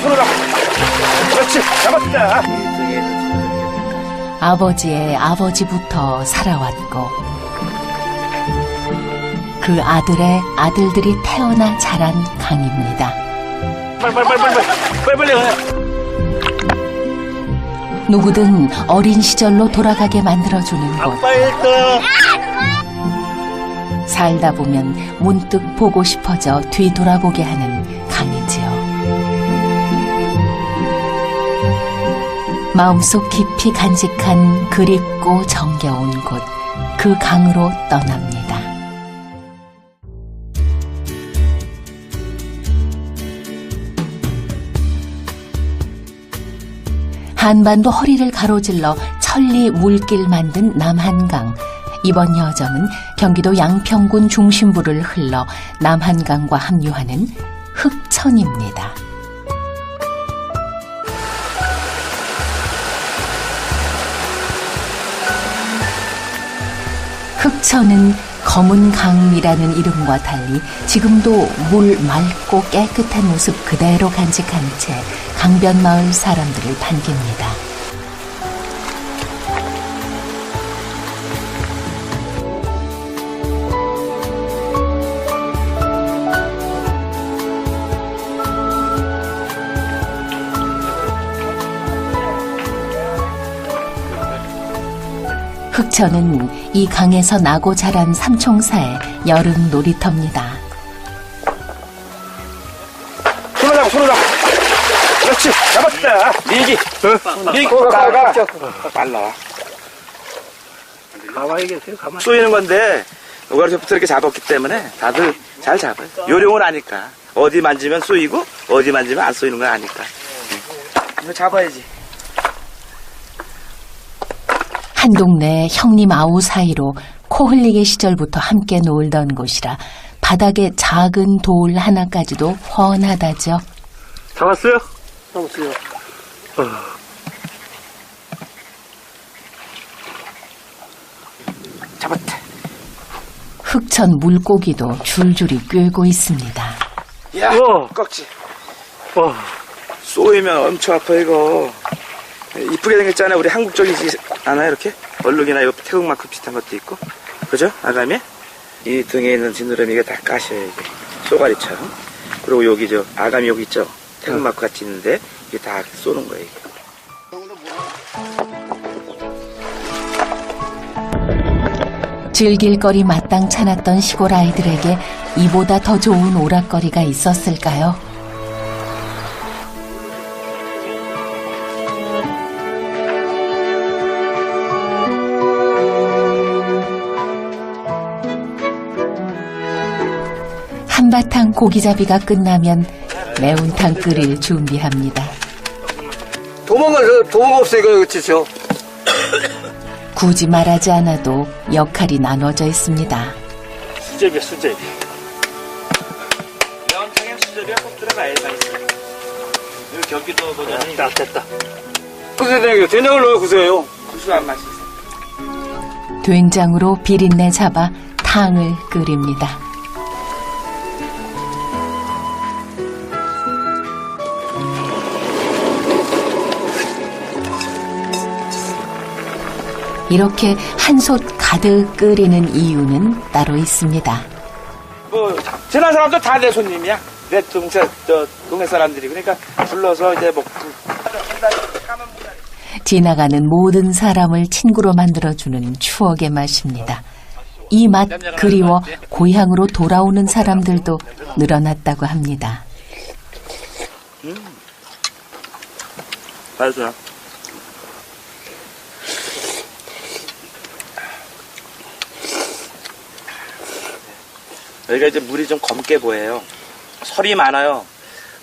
손으로 잡아. 그렇지, 잡았다. 아버지의 아버지부터 살아왔고 그 아들의 아들들이 태어나 자란 강입니다. 빨리, 빨리, 빨리, 빨리, 빨리, 빨리, 빨리. 누구든 어린 시절로 돌아가게 만들어주는 곳. 아빠 1등. 살다 보면 문득 보고 싶어져 뒤돌아보게 하는 마음속 깊이 간직한 그립고 정겨운 곳, 그 강으로 떠납니다. 한반도 허리를 가로질러 천리 물길 만든 남한강. 이번 여정은 경기도 양평군 중심부를 흘러 남한강과 합류하는 흑천입니다. 흑천은 검은 강이라는 이름과 달리 지금도 물 맑고 깨끗한 모습 그대로 간직한 채 강변 마을 사람들을 반깁니다. 흑천은 이 강에서 나고 자란 삼총사의 여름 놀이터입니다. 손으로 잡아, 손으로 잡아. 그렇지, 잡았다. 밀기. 밀기. 가, 가, 가. 빨라. 가만히 계세요, 가만히. 쏘이는 건데, 요가리부터 이렇게 잡았기 때문에 다들 잘 잡아요. 요령을 아니까. 어디 만지면 쏘이고, 어디 만지면 안 쏘이는 걸 아니까. 응. 이거 잡아야지. 한 동네 형님 아우 사이로 코 흘리기 시절부터 함께 놀던 곳이라 바닥에 작은 돌 하나까지도 훤하다죠. 잡았어요? 잡았어요. 잡았다. 흑천 물고기도 줄줄이 꿰고 있습니다. 야, 우와. 꺽지. 와, 쏘이면 엄청 아파, 이거. 이쁘게 생겼잖아. 우리 한국적이지 않아, 이렇게? 얼룩이나 이거 태국마크 비슷한 것도 있고. 그죠? 아가미? 이 등에 있는 지느러미가 다 까셔요, 이게. 쏘가리처럼. 그리고 여기 저, 아가미 여기 있죠? 태국마크 같이 있는데, 이게 다 쏘는 거예요, 이게. 즐길 거리 마땅찮았던 시골 아이들에게 이보다 더 좋은 오락거리가 있었을까요? 한바탕 고기잡이가 끝나면 매운탕 끓일 준비합니다. 도망가서, 도망 없으니까 그치죠? 굳이 말하지 않아도 역할이 나눠져 있습니다. 수제비야, 수제비. 매운탕에 수제비가 꼭 들어가야 돼. 여기 경기도 버전이 딱 됐다. 구세den이요. 된장을 넣어요, 구세요. 구수한 맛이 있어. 된장으로 비린내 잡아 탕을 끓입니다. 이렇게 한솥 가득 끓이는 이유는 따로 있습니다. 뭐, 지난 사람도 다 내 손님이야. 내 동네, 저, 동네 사람들이. 그러니까 불러서 이제 먹고. 지나가는 모든 사람을 친구로 만들어주는 추억의 맛입니다. 이 맛 그리워 고향으로 돌아오는 사람들도 늘어났다고 합니다. 맛있어 여기가 이제 물이 좀 검게 보여요. 설이 많아요.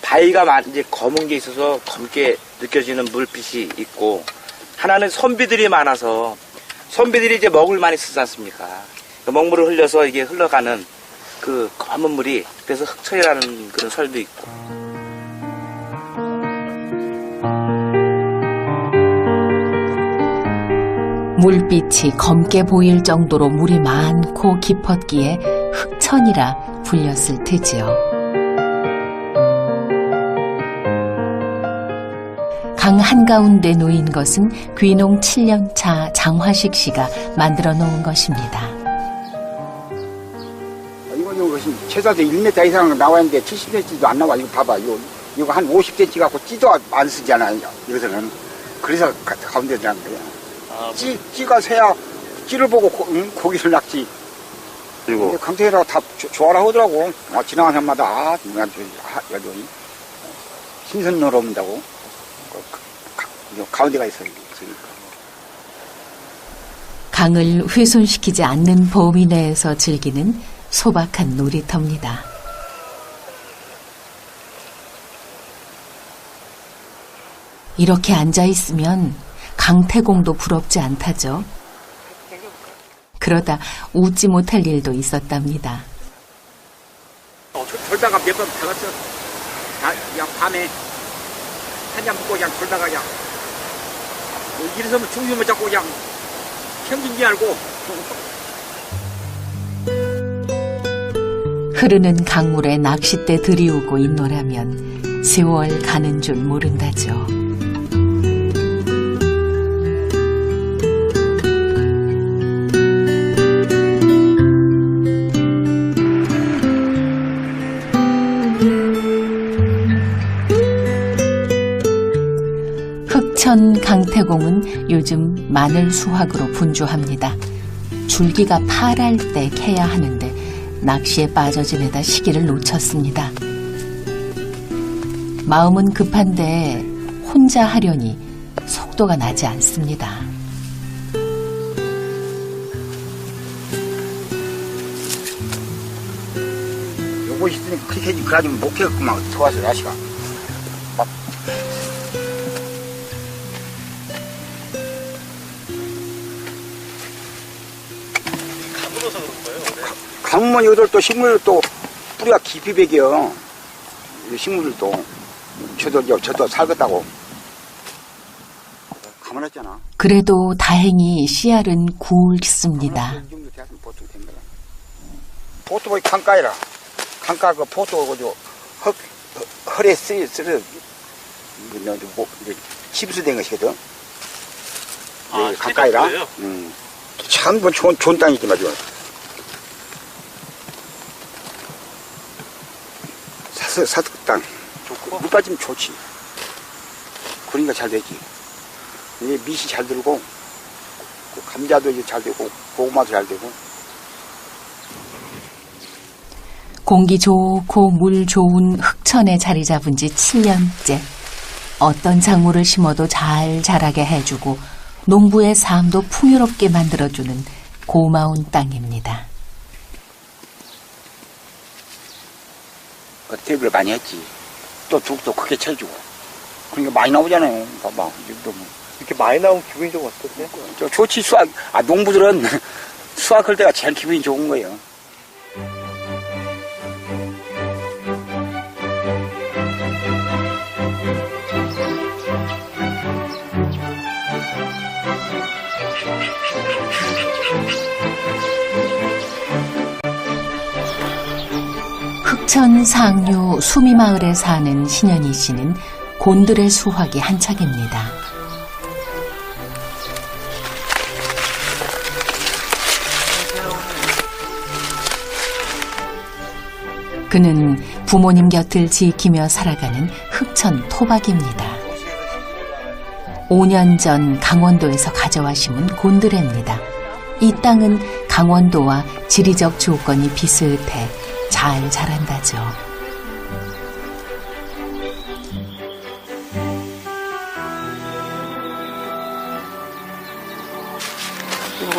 바위가 많, 이제 검은 게 있어서 검게 느껴지는 물빛이 있고, 하나는 선비들이 많아서, 선비들이 이제 먹을 많이 쓰지 않습니까? 그 먹물을 흘려서 이게 흘러가는 그 검은 물이, 그래서 흑철이라는 그런 설도 있고. 물빛이 검게 보일 정도로 물이 많고 깊었기에 흑천이라 불렸을 테지요. 강 한가운데 놓인 것은 귀농 7년차 장화식 씨가 만들어 놓은 것입니다. 이거 이것이 최소한 1m 이상 나와 있는데 70cm도 안 나와. 이거 봐봐. 이거 이거 한 50cm 갖고 찌도 안 쓰잖아요. 여기서는 그래서 가, 가운데 난 거야. 찌 찌가 새야 찌를 보고 고, 응? 고기를 낚지. 그리고 근데 강태라고 다 조- 좋아라 하더라고. 아, 지나가는 사람마다 아, 누구한테 아, 여기 신선 놀아온다고. 그, 그, 가, 가운데가 있어요. 있으니까. 강을 훼손시키지 않는 범위 내에서 즐기는 소박한 놀이터입니다. 이렇게 앉아 있으면 강태공도 부럽지 않다죠. 그러다 웃지 못할 일도 있었답니다. 어, 돌다가 몇 번 박았어. 다, 그냥 밤에 한잔 먹고 그냥 돌다가 그냥 뭐 일어서면 중심을 잡고 그냥 평균지 알고 흐르는 강물에 낚싯대 들이우고 있노라면 세월 가는 줄 모른다죠. 흑천 강태공은 요즘 마늘 수확으로 분주합니다. 줄기가 파랄 때 캐야 하는데 낚시에 빠져 지내다 시기를 놓쳤습니다. 마음은 급한데 혼자 하려니 속도가 나지 않습니다. 요거 있으니 그렇게 해지 그러지면 못 캐겠구만 도와서 라시가 가뭄은 여들 또 식물을 또 뿌리가 깊이 베겨. 이 식물들도 저도 저- 저도 살겠다고. 가물었잖아. 그래도 다행히 씨알은 굵습니다. 돼야지 보통 보통 뭐 강가이라. 강가 그 보통 그저 헛너 뭐, 이제 침수된 것이거든. 아, 네, 가까이라. 시작부예요? 음. 참뭐 좋은 좋은 땅이지 말이야 사스 사득 땅 좋고. 물 빠지면 좋지 그러니까 잘 되지 이게 밑이 잘 들고 그 감자도 이제 잘 되고 고구마도 잘 되고 공기 좋고 물 좋은 흑천에 자리 잡은 지 7년째. 어떤 작물을 심어도 잘 자라게 해주고 농부의 삶도 풍요롭게 만들어주는 고마운 땅입니다. 그 대비를 많이 했지. 또 죽도 크게 쳐주고. 그러니까 많이 나오잖아요. 봐봐. 이 정도면. 이렇게 많이 나오면 기분이 좀 어떠세요? 저 좋지 수학. 아 농부들은 수학할 때가 제일 기분이 좋은 거예요. 흑천 상류 수미마을에 사는 신현희 씨는 곤드레 수확이 한창입니다. 그는 부모님 곁을 지키며 살아가는 흑천 토박입니다. 5년 전 강원도에서 가져와 심은 곤드레입니다. 이 땅은 강원도와 지리적 조건이 비슷해 잘 자란다죠.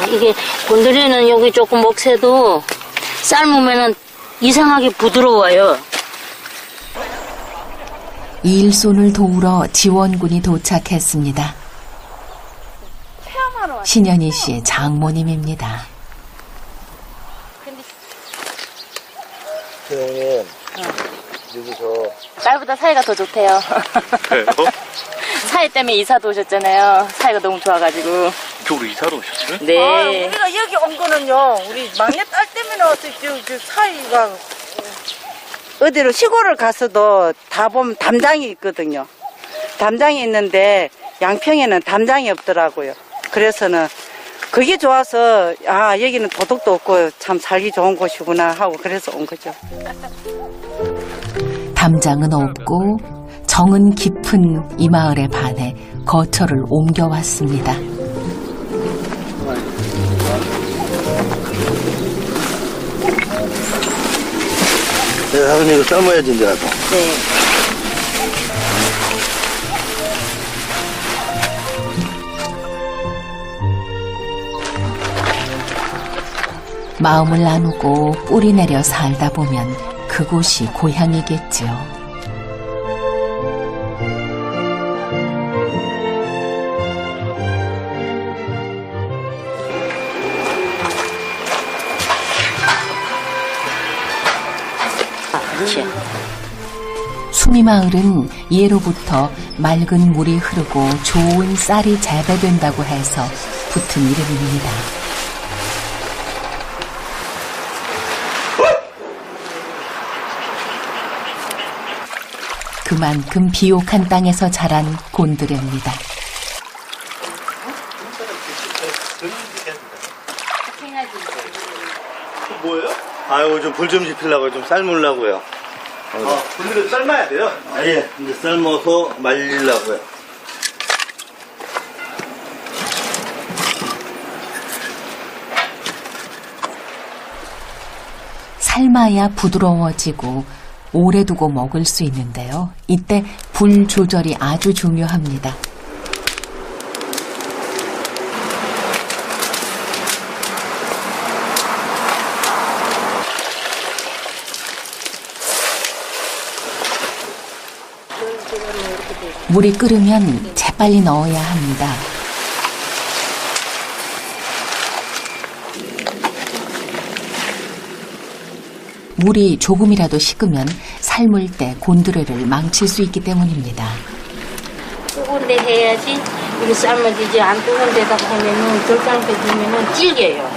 이게 곤드레는 여기 조금 먹새도 삶으면은 이상하게 부드러워요. 이 일손을 도우러 지원군이 도착했습니다. 신현희 씨의 장모님입니다. 형님, 여기서 딸보다 사이가 더 좋대요. 그래요? 사이 때문에 이사도 오셨잖아요. 사이가 너무 좋아가지고. 이쪽으로 이사로 오셨어요? 네. 아, 우리가 여기 온 거는요, 우리 막내 딸 때문에 때, 그 사이가, 어디로 시골을 가서도 다 보면 담장이 있거든요. 담장이 있는데 양평에는 담장이 없더라고요. 그래서는 그게 좋아서 아 여기는 도둑도 없고 참 살기 좋은 곳이구나 하고 그래서 온 거죠. 담장은 없고 정은 깊은 이 마을에 반해 거처를 옮겨왔습니다. 네, 할머니 이거 삶아야지 이제. 네. 마음을 나누고 뿌리 내려 살다 보면 그곳이 고향이겠지요. 수미마을은 예로부터 맑은 물이 흐르고 좋은 쌀이 재배된다고 해서 붙은 이름입니다. 그만큼 비옥한 땅에서 자란 곤드레입니다. 뭐예요? 아이고 좀불 좀 지피려고 좀 삶으려고요. 아, 불을 삶아야 돼요? 아, 예. 이제 삶아서 말리려고요. 삶아야 부드러워지고 오래 두고 먹을 수 있는데요. 이때 불 조절이 아주 중요합니다. 물이 끓으면 재빨리 넣어야 합니다. 물이 조금이라도 식으면 삶을 때 곤드레를 망칠 수 있기 때문입니다. 뜨거운 데 해야지 이게 삶아지지 안 뜨거운 데다가 하면은 덜 삶게 두면은 질겨요.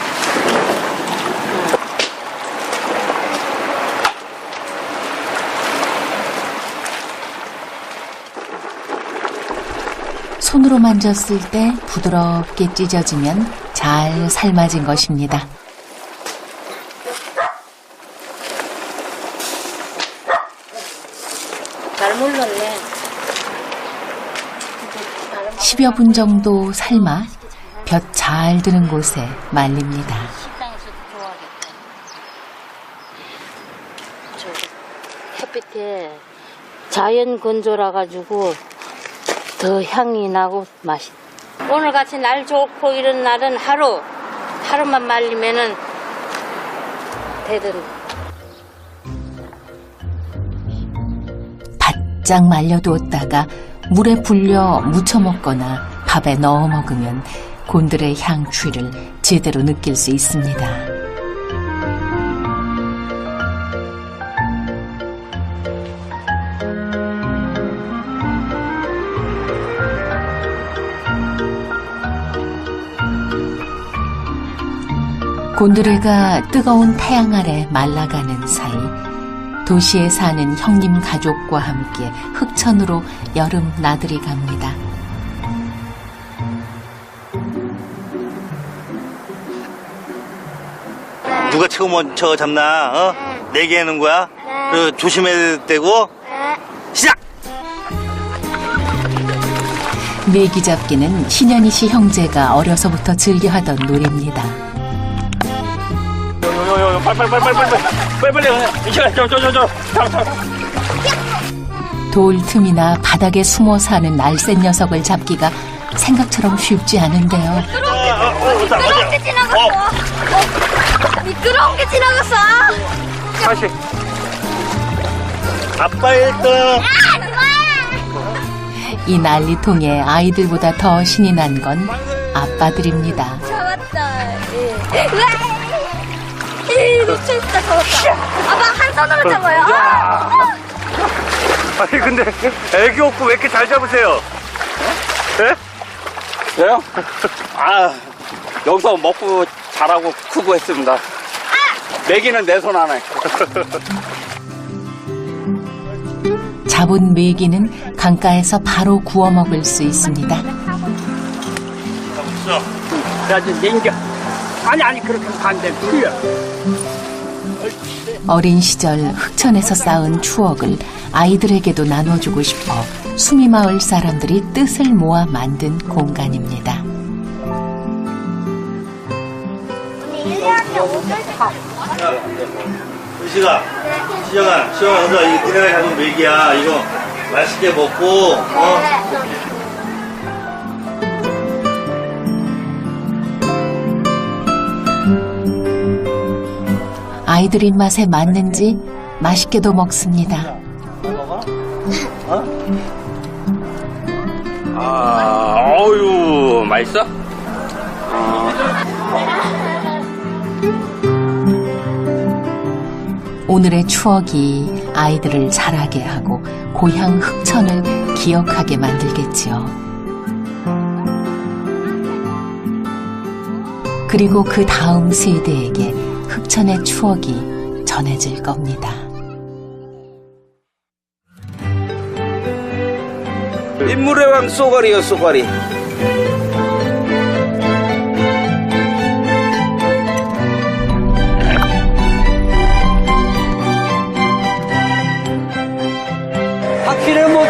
손으로 만졌을 때 부드럽게 찢어지면 잘 삶아진 것입니다. 잘 물렀네. 10여 분 정도 삶아 볕 잘 드는 곳에 말립니다. 햇빛에 자연 건조라 가지고 더 향이 나고 맛있. 오늘 같이 날 좋고 이런 날은 하루 하루만 말리면은 되든. 바짝 말려두었다가 물에 불려 무쳐 먹거나 밥에 넣어 먹으면 곤드레 향취를 제대로 느낄 수 있습니다. 곤드레가 뜨거운 태양 아래 말라가는 사이 도시에 사는 형님 가족과 함께 흑천으로 여름 나들이 갑니다. 누가 최고 먼저 잡나? 어? 내게 하는 거야? 그 조심해야 되고. 시작! 메기 잡기는 신현희 씨 형제가 어려서부터 즐겨하던 놀이입니다. 돌 틈이나 바닥에 숨어 사는 날쌘 녀석을 잡기가 생각처럼 쉽지 않은데요. 미끄러운 게 지나갔어. 미끄러운 게 지나갔어. 다시 아빠 1등! 이 난리통에 아이들보다 더 신이 난 건 아빠들입니다. 잡았다. 예. 으아! 놓쳤다 잡았다. 아빠 한 손으로 잡아요. 아! 아니 근데 애기 없고 왜 이렇게 잘 잡으세요? 예? 저요? 아, 여기서 먹고 자라고 크고 했습니다. 먹이는 내 손 안에. 잡은 메기는 강가에서 바로 구워 먹을 수 있습니다. 그래가지고 냉겨. 아니, 아니, 그렇게 반대 풀려. 어린 시절 흑천에서 쌓은 추억을 아이들에게도 나눠주고 싶어 수미마을 사람들이 뜻을 모아 만든 공간입니다. 의식아, 시정아, 시정아, 너도 이거 니네가 잡은 메기야. 이거 맛있게 먹고, 어? 아이들 입맛에 맞는지 맛있게도 먹습니다. 아, 어유 맛있어? 오늘의 추억이 아이들을 자라게 하고 고향 흑천을 기억하게 만들겠지요. 그리고 그 다음 세대에게 흑천의 추억이 전해질 겁니다. 인물의 왕 쏘가리요 쏘가리. 확실히 뭐